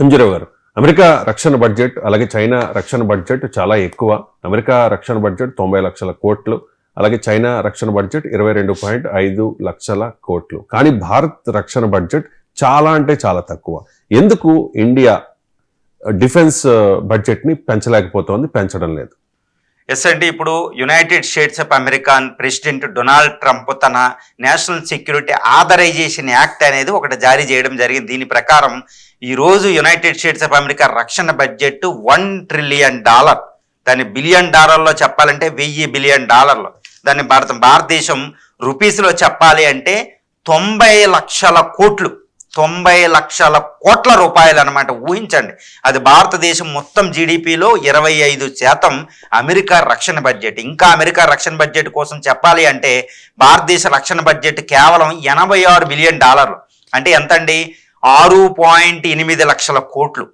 మంజురావు గారు అమెరికా రక్షణ బడ్జెట్ అలాగే చైనా రక్షణ బడ్జెట్ చాలా ఎక్కువ. అమెరికా రక్షణ బడ్జెట్ తొంభై లక్షల కోట్లు అలాగే చైనా రక్షణ బడ్జెట్ ఇరవై రెండు పాయింట్ ఐదు లక్షల కోట్లు. కానీ భారత్ రక్షణ బడ్జెట్ చాలా అంటే చాలా తక్కువ. ఎందుకు ఇండియా డిఫెన్స్ బడ్జెట్ని పెంచలేకపోతోంది పెంచడం లేదు? ఎస్ అండి ఇప్పుడు United States of American president Donald Trump తన నేషనల్ సెక్యూరిటీ ఆథరైజేషన్ యాక్ట్ అనేది ఒకటి జారీ చేయడం జరిగింది. దీని ప్రకారం ఈరోజు యునైటెడ్ స్టేట్స్ ఆఫ్ అమెరికా రక్షణ బడ్జెట్ వన్ ట్రిలియన్ డాలర్. దాన్ని బిలియన్ డాలర్లో చెప్పాలంటే వెయ్యి బిలియన్ డాలర్లు. దాన్ని భారత భారతదేశం రూపీస్లో చెప్పాలి అంటే తొంభై లక్షల కోట్లు. తొంభై లక్షల కోట్ల రూపాయలు అనమాట ఊహించండి. అది భారతదేశం మొత్తం జీడిపిలో ఇరవై ఐదు శాతం అమెరికా రక్షణ బడ్జెట్. ఇంకా అమెరికా రక్షణ బడ్జెట్ కోసం చెప్పాలి అంటే భారతదేశ రక్షణ బడ్జెట్ కేవలం ఎనభై ఆరు బిలియన్ డాలర్లు. అంటే ఎంతండి? ఆరు పాయింట్ ఎనిమిది లక్షల కోట్లు.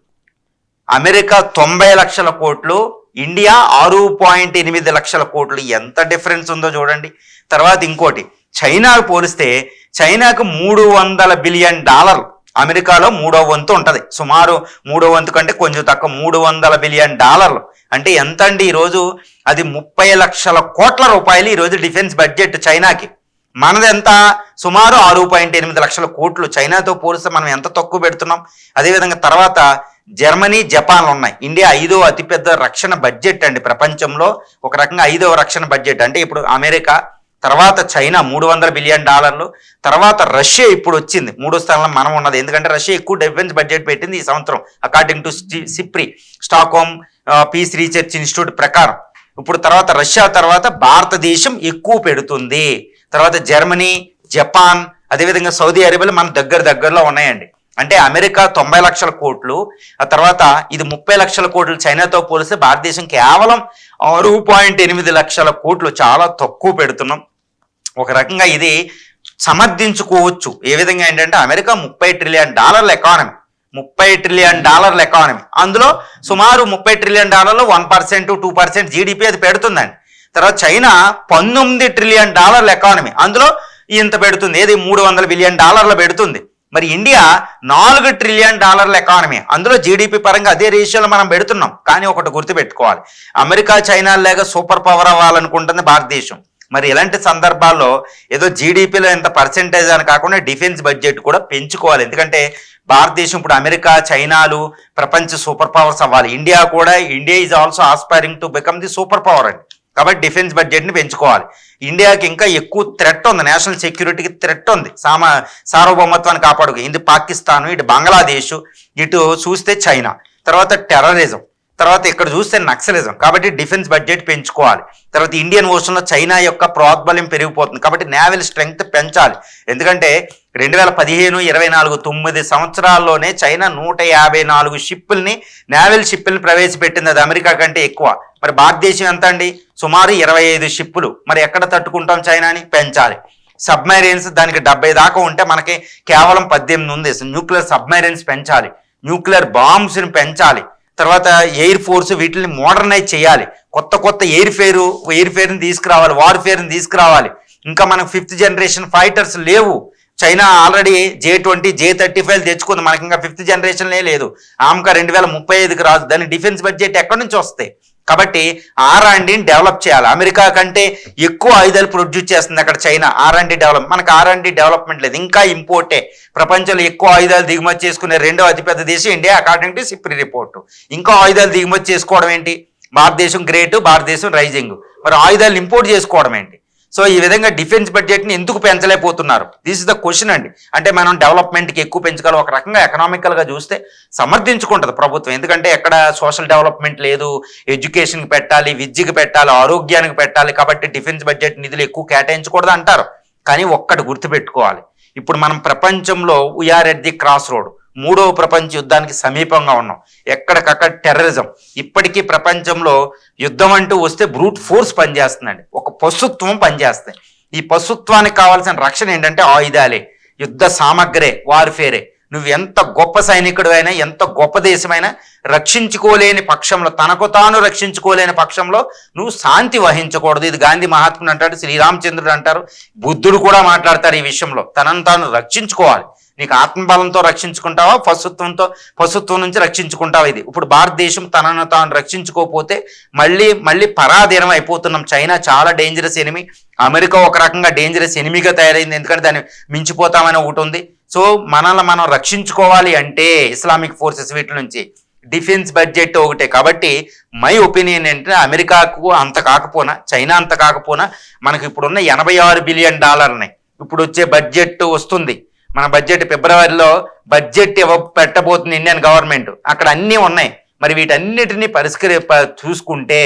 అమెరికా తొంభై లక్షల కోట్లు ఇండియా ఆరు పాయింట్ ఎనిమిది లక్షల కోట్లు. ఎంత డిఫరెన్స్ ఉందో చూడండి. తర్వాత ఇంకోటి చైనాకు పోలిస్తే చైనాకు మూడు వందల బిలియన్ డాలర్లు అమెరికాలో మూడో వంతు ఉంటుంది. సుమారు మూడో వంతు కంటే కొంచెం తక్కువ మూడు వందల బిలియన్ డాలర్లు. అంటే ఎంత అండి ఈరోజు? అది ముప్పై లక్షల కోట్ల రూపాయలు ఈరోజు డిఫెన్స్ బడ్జెట్ చైనాకి. మనది ఎంత సుమారు ఆరు పాయింట్ ఎనిమిది లక్షల కోట్లు చైనాతో పోలిస్తే మనం ఎంత తక్కువ పెడుతున్నాం? అదేవిధంగా తర్వాత జర్మనీ జపాన్ ఉన్నాయి. ఇండియా ఐదో అతిపెద్ద రక్షణ బడ్జెట్ అండి ప్రపంచంలో. ఒక రకంగా ఐదవ రక్షణ బడ్జెట్. అంటే ఇప్పుడు అమెరికా తర్వాత చైనా మూడు వందల బిలియన్ డాలర్లు తర్వాత రష్యా ఇప్పుడు వచ్చింది. మూడో స్థానంలో మనం ఉన్నది. ఎందుకంటే రష్యా ఎక్కువ డిఫెన్స్ బడ్జెట్ పెట్టింది ఈ సంవత్సరం according to SIPRI Stockholm peace research institute ప్రకారం. ఇప్పుడు తర్వాత రష్యా తర్వాత భారతదేశం ఎక్కువ పెడుతుంది. తర్వాత జర్మనీ జపాన్ అదేవిధంగా సౌదీ అరేబియాలో మన దగ్గర దగ్గరలో ఉన్నాయండి. అంటే అమెరికా తొంభై లక్షల కోట్లు ఆ తర్వాత ఇది ముప్పై లక్షల కోట్లు చైనాతో పోలిస్తే భారతదేశం కేవలం ఆరు పాయింట్ ఎనిమిది లక్షల కోట్లు చాలా తక్కువ పెడుతున్నాం. ఒక రకంగా ఇది సమర్థించుకోవచ్చు. ఏ విధంగా ఏంటంటే అమెరికా ముప్పై ట్రిలియన్ డాలర్ల ఎకానమీ ముప్పై ట్రిలియన్ డాలర్ల ఎకానమీ అందులో సుమారు ముప్పై ట్రిలియన్ డాలర్లు one percent two percent GDP అది పెడుతుందండి. తర్వాత చైనా పంతొమ్మిది ట్రిలియన్ డాలర్ల ఎకానమీ అందులో ఇంత పెడుతుంది. ఏది? మూడు వందల బిలియన్ డాలర్ల పెడుతుంది. మరి ఇండియా నాలుగు ట్రిలియన్ డాలర్ల ఎకానమీ అందులో జీడిపి పరంగా అదే రేషియోలో మనం పెడుతున్నాం. కానీ ఒకటి గుర్తుపెట్టుకోవాలి. అమెరికా చైనా లేక సూపర్ పవర్ అవ్వాలనుకుంటుంది భారతదేశం. మరి ఇలాంటి సందర్భాల్లో ఏదో జీడిపిలో ఎంత పర్సెంటేజ్ అని కాకుండా డిఫెన్స్ బడ్జెట్ కూడా పెంచుకోవాలి. ఎందుకంటే భారతదేశం ఇప్పుడు అమెరికా చైనాలు ప్రపంచ సూపర్ పవర్స్ అవ్వాలి. ఇండియా కూడా India is also aspiring to become the super power అండి. కాబట్టి డిఫెన్స్ బడ్జెట్ని పెంచుకోవాలి. ఇండియాకి ఇంకా ఎక్కువ థ్రెట్ ఉంది. నేషనల్ సెక్యూరిటీకి థ్రెట్ ఉంది. సామా సార్వభౌమత్వాన్ని కాపాడుకు. ఇది పాకిస్తాన్ ఇటు బంగ్లాదేశ్ ఇటు చూస్తే చైనా తర్వాత టెర్రరిజం తర్వాత ఇక్కడ చూస్తే నక్సలిజం. కాబట్టి డిఫెన్స్ బడ్జెట్ పెంచుకోవాలి. తర్వాత ఇండియన్ ఓషన్లో చైనా యొక్క ప్రాబల్యం పెరిగిపోతుంది. కాబట్టి నేవల్ స్ట్రెంగ్త్ పెంచాలి. ఎందుకంటే రెండు వేల పదిహేను ఇరవై నాలుగు తొమ్మిది సంవత్సరాల్లోనే చైనా నూట యాభై నాలుగు షిప్పుల్ని నేవల్ షిప్పుల్ని ప్రవేశపెట్టింది. అది అమెరికా కంటే ఎక్కువ. మరి భారతదేశం ఎంత అండి? సుమారు ఇరవై ఐదు షిప్పులు. మరి ఎక్కడ తట్టుకుంటాం చైనాని? పెంచాలి. సబ్మెరైన్స్ దానికి డెబ్బై దాకా ఉంటే మనకి కేవలం పద్దెనిమిది ఉంది. న్యూక్లియర్ సబ్మెరైన్స్ పెంచాలి. న్యూక్లియర్ బాంబ్స్ని పెంచాలి. తర్వాత ఎయిర్ ఫోర్స్ వీటిని మోడర్నైజ్ చేయాలి. కొత్త కొత్త ఎయిర్ ఫేరు ఎయిర్ ఫేర్ని తీసుకురావాలి వార్ ఫేర్ని తీసుకురావాలి. ఇంకా మనకు ఫిఫ్త్ జనరేషన్ ఫైటర్స్ లేవు. China already J twenty J thirty five తెచ్చుకుంది. మనకి ఇంకా ఫిఫ్త్ జనరేషన్లే లేదు. ఆమెకా రెండు వేల ముప్పై ఐదుకి రాదు. దాని డిఫెన్స్ బడ్జెట్ ఎక్కడి నుంచి వస్తాయి? కాబట్టి ఆర్ అండ్ డెవలప్ చేయాలి. అమెరికా కంటే ఎక్కువ ఆయుధాలు ప్రొడ్యూస్ చేస్తుంది అక్కడ చైనా. ఆర్ అండ్ డెవలప్ మనకు ఆర్ అండ్ డెవలప్మెంట్ లేదు. ఇంకా ఇంపోర్టే. ప్రపంచంలో ఎక్కువ ఆయుధాలు దిగుమతి చేసుకునే రెండో అతిపెద్ద దేశం India according to SIPRI report ఇంకా ఆయుధాలు దిగుమతి చేసుకోవడం ఏంటి? భారతదేశం గ్రేట్ భారతదేశం రైజింగ్ మరి ఆయుధాలు ఇంపోర్ట్ చేసుకోవడం ఏంటి? సో ఈ విధంగా డిఫెన్స్ బడ్జెట్ని ఎందుకు పెంచలేకపోతున్నారు? దిస్ ఇస్ ద క్వశ్చన్ అండి. అంటే మనం డెవలప్మెంట్కి ఎక్కువ పెంచగలం ఒక రకంగా ఎకనామికల్గా చూస్తే సమర్థించుకుంటుంది ప్రభుత్వం. ఎందుకంటే ఎక్కడ సోషల్ డెవలప్మెంట్ లేదు ఎడ్యుకేషన్కి పెట్టాలి విద్యకి పెట్టాలి ఆరోగ్యానికి పెట్టాలి కాబట్టి డిఫెన్స్ బడ్జెట్ నిధులు ఎక్కువ కేటాయించకూడదు అంటారు. కానీ ఒక్కటి గుర్తుపెట్టుకోవాలి. ఇప్పుడు మనం ప్రపంచంలో we are at the cross road మూడవ ప్రపంచ యుద్ధానికి సమీపంగా ఉన్నాం. ఎక్కడికక్కడ టెర్రరిజం. ఇప్పటికీ ప్రపంచంలో యుద్ధం అంటూ వస్తే బ్రూట్ ఫోర్స్ పనిచేస్తుందండి. ఒక పశుత్వం పనిచేస్తాయి ఈ పశుత్వానికి కావాల్సిన రక్షణ ఏంటంటే ఆయుధాలే. యుద్ధ సామగ్రే వార్ఫేరే. నువ్వు ఎంత గొప్ప సైనికుడు అయినా ఎంత గొప్ప దేశమైనా రక్షించుకోలేని పక్షంలో తనకు తాను రక్షించుకోలేని పక్షంలో నువ్వు శాంతి వహించకూడదు. ఇది గాంధీ మహాత్ముడు అంటాడు శ్రీరామచంద్రుడు అంటారు. బుద్ధుడు కూడా మాట్లాడతారు ఈ విషయంలో. తనను తాను రక్షించుకోవాలి. నీకు ఆత్మబలంతో రక్షించుకుంటావా పశుత్వంతో పశుత్వం నుంచి రక్షించుకుంటావా ఇది? ఇప్పుడు భారతదేశం తనను తాను రక్షించుకోకపోతే మళ్ళీ మళ్ళీ పరాధీనం అయిపోతున్నాం. చైనా చాలా డేంజరస్ ఎనిమి అమెరికా ఒక రకంగా డేంజరస్ ఎనిమిగా తయారైంది. ఎందుకంటే దాన్ని మించిపోతామని ఒకటి ఉంది. సో మనల్ని మనం రక్షించుకోవాలి అంటే ఇస్లామిక్ ఫోర్సెస్ వీటి నుంచి డిఫెన్స్ బడ్జెట్ ఒకటే. కాబట్టి మై ఒపీనియన్ ఏంటంటే అమెరికాకు అంత కాకపోనా చైనా అంత కాకపోనా మనకి ఇప్పుడున్న ఎనభై ఆరు బిలియన్ డాలర్ని ఇప్పుడు వచ్చే బడ్జెట్ వస్తుంది. మన బడ్జెట్ ఫిబ్రవరిలో బడ్జెట్ ఇవ్వ పెట్టబోతుంది ఇండియన్ గవర్నమెంట్. అక్కడ అన్నీ ఉన్నాయి. మరి వీటన్నిటిని పరిష్కరి చూసుకుంటే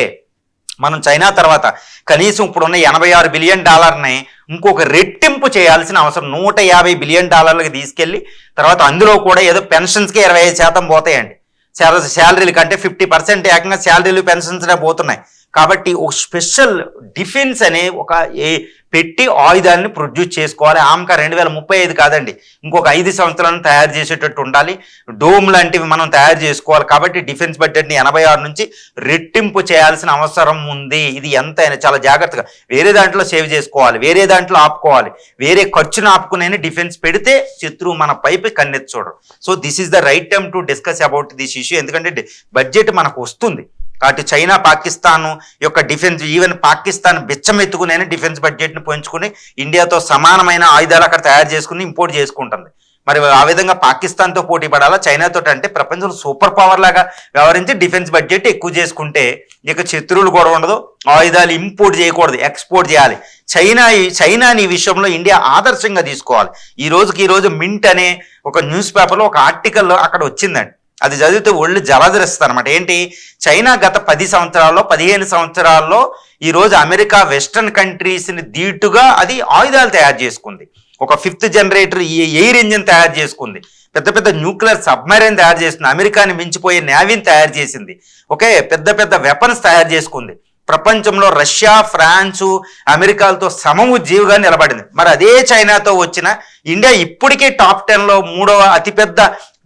మనం చైనా తర్వాత కనీసం ఇప్పుడున్న ఎనభై ఆరు బిలియన్ డాలర్ని ఇంకొక రెట్టింపు చేయాల్సిన అవసరం నూట యాభై బిలియన్ డాలర్లకి తీసుకెళ్ళి తర్వాత అందులో కూడా ఏదో పెన్షన్స్కి ఇరవై ఐదు శాతం పోతాయండి. శాలరీ శాలరీలు కంటే ఫిఫ్టీ పర్సెంట్ ఏకంగా శాలరీలు పెన్షన్స్ పోతున్నాయి. కాబట్టి ఒక స్పెషల్ డిఫెన్స్ అనే ఒక ఏ పెట్టి ఆయుధాలని ప్రొడ్యూస్ చేసుకోవాలి. ఆమెక రెండు వేల ముప్పై ఐదు కాదండి. ఇంకొక ఐదు సంవత్సరాలను తయారు చేసేటట్టు ఉండాలి. డోమ్ లాంటివి మనం తయారు చేసుకోవాలి. కాబట్టి డిఫెన్స్ బడ్జెట్ని ఎనభై ఆరు నుంచి రెట్టింపు చేయాల్సిన అవసరం ఉంది. ఇది ఎంతైనా చాలా జాగ్రత్తగా వేరే దాంట్లో సేవ్ చేసుకోవాలి. వేరే దాంట్లో ఆపుకోవాలి. వేరే ఖర్చును ఆపుకునే డిఫెన్స్ పెడితే శత్రువు మన పైపు కన్నెత్తి చూడరు. So this is the right time to discuss about this issue ఎందుకంటే బడ్జెట్ మనకు వస్తుంది. అటు చైనా పాకిస్తాన్ యొక్క డిఫెన్స్ ఈవెన్ పాకిస్తాన్ బిచ్చమెత్తుకునే డిఫెన్స్ బడ్జెట్ని పెంచుకుని ఇండియాతో సమానమైన ఆయుధాలు అక్కడ తయారు చేసుకుని ఇంపోర్ట్ చేసుకుంటుంది. మరి ఆ విధంగా పాకిస్తాన్తో పోటీ పడాలా? చైనాతో అంటే ప్రపంచంలో సూపర్ పవర్ లాగా వ్యవహరించి డిఫెన్స్ బడ్జెట్ ఎక్కువ చేసుకుంటే ఇక శత్రువులు కూడా ఉండదు. ఆయుధాలు ఇంపోర్ట్ చేయకూడదు ఎక్స్పోర్ట్ చేయాలి. చైనా చైనాని ఈ విషయంలో ఇండియా ఆదర్శంగా తీసుకోవాలి. ఈ రోజుకి ఈ రోజు మింట్ అనే ఒక న్యూస్ పేపర్లో ఒక ఆర్టికల్లో అక్కడ వచ్చిందండి. అది చదివితే ఒళ్ళు జలధరిస్తారు అనమాట ఏంటి? చైనా గత పది సంవత్సరాల్లో పదిహేను సంవత్సరాల్లో ఈరోజు అమెరికా వెస్టర్న్ కంట్రీస్ని దీటుగా అది ఆయుధాలు తయారు చేసుకుంది. ఒక ఫిఫ్త్ జనరేటర్ ఈ ఎయిర్ ఇంజిన్ తయారు చేసుకుంది. పెద్ద పెద్ద న్యూక్లియర్ సబ్మెరైన్ తయారు చేసింది. అమెరికాని మించిపోయే నేవీని తయారు చేసింది. ఓకే? పెద్ద పెద్ద వెపన్స్ తయారు చేసుకుంది. ప్రపంచంలో రష్యా ఫ్రాన్సు అమెరికాలతో సమవుజ్జీవిగా నిలబడింది. మరి అదే చైనాతో వచ్చిన ఇండియా ఇప్పటికే టాప్ టెన్లో మూడవ అతిపెద్ద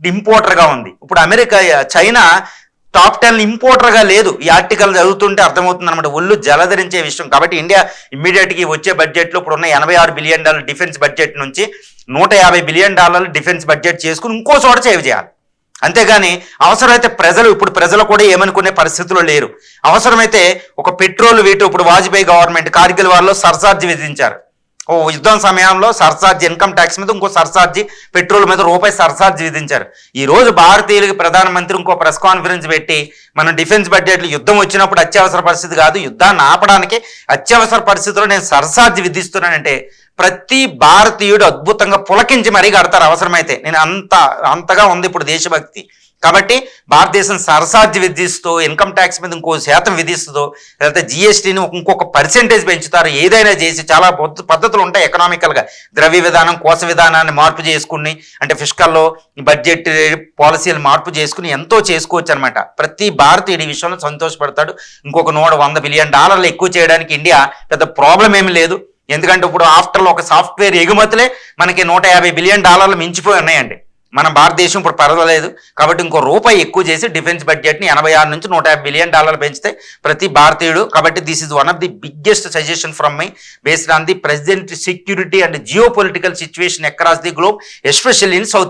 ఇంపోర్టర్గా ఉంది. ఇప్పుడు అమెరికా చైనా టాప్ టెన్ ఇంపోర్టర్గా లేదు. ఈ ఆర్టికల్ చదువుతుంటే అర్థమవుతుంది అనమాట ఒళ్ళు జలధరించే విషయం. కాబట్టి ఇండియా ఇమ్మీడియట్గా వచ్చే బడ్జెట్లో ఇప్పుడు ఉన్న ఎనభై ఆరు బిలియన్ డాలర్ డిఫెన్స్ బడ్జెట్ నుంచి నూట యాభై బిలియన్ డాలర్లు డిఫెన్స్ బడ్జెట్ చేసుకుని ఇంకో చోట సేవ్ చేయాలి. అంతేగాని అవసరమైతే ప్రజలు ఇప్పుడు ప్రజలు కూడా ఏమనుకునే పరిస్థితుల్లో లేరు. అవసరమైతే ఒక పెట్రోల్ వీటు ఇప్పుడు వాజ్పేయి గవర్నమెంట్ కార్గిల్ వారిలో సర్చార్జ్ విధించారు. ఓ యుద్ధం సమయంలో సర్చార్జ్ ఇన్కమ్ ట్యాక్స్ మీద ఇంకో సర్చార్జి పెట్రోల్ మీద రూపాయి సర్చార్జ్ విధించారు. ఈ రోజు భారతీయులకి ప్రధానమంత్రి ఇంకో ప్రెస్ కాన్ఫరెన్స్ పెట్టి మనం డిఫెన్స్ బడ్జెట్లు యుద్ధం వచ్చినప్పుడు అత్యవసర పరిస్థితి కాదు యుద్ధాన్ని ఆపడానికి అత్యవసర పరిస్థితిలో నేను సర్చార్జ్ విధిస్తున్నానంటే ప్రతి భారతీయుడు అద్భుతంగా పులకించి మరీ కడతారు అవసరమైతే. నేను అంత అంతగా ఉంది ఇప్పుడు దేశభక్తి. కాబట్టి భారతదేశం సరసార్జి విధిస్తూ ఇన్కమ్ ట్యాక్స్ మీద ఇంకో శాతం విధిస్తుందో లేకపోతే జిఎస్టీని ఇంకొక పర్సెంటేజ్ పెంచుతారు. ఏదైనా చేసి చాలా పద్ధతులు ఉంటాయి ఎకనామికల్గా ద్రవ్య విధానం కోస విధానాన్ని మార్పు చేసుకుని అంటే ఫిస్కల్లో బడ్జెట్ పాలసీలు మార్పు చేసుకుని ఎంతో చేసుకోవచ్చు అనమాట ప్రతి భారతీయుడు ఈ విషయంలో సంతోషపడతాడు. ఇంకొక నూట వంద బిలియన్ డాలర్లు ఎక్కువ చేయడానికి ఇండియా పెద్ద ప్రాబ్లం ఏమి లేదు. ఎందుకంటే ఇప్పుడు ఆఫ్టర్ ఒక సాఫ్ట్వేర్ ఎగుమతులే మనకి నూట యాభై బిలియన్ డాలర్లు మించిపోయి ఉన్నాయండి. మన భారతదేశం ఇప్పుడు పర్వాలేదు. కాబట్టి ఇంకో రూపాయి ఎక్కువ చేసి డిఫెన్స్ బడ్జెట్ని ఎనభై ఆరు నుంచి నూట యాభై బిలియన్ డాలర్లు పెంచితే ప్రతి భారతీయుడు కాబట్టి this is one of the biggest suggestion from my based on the president security and geo political situation across the globe especially in south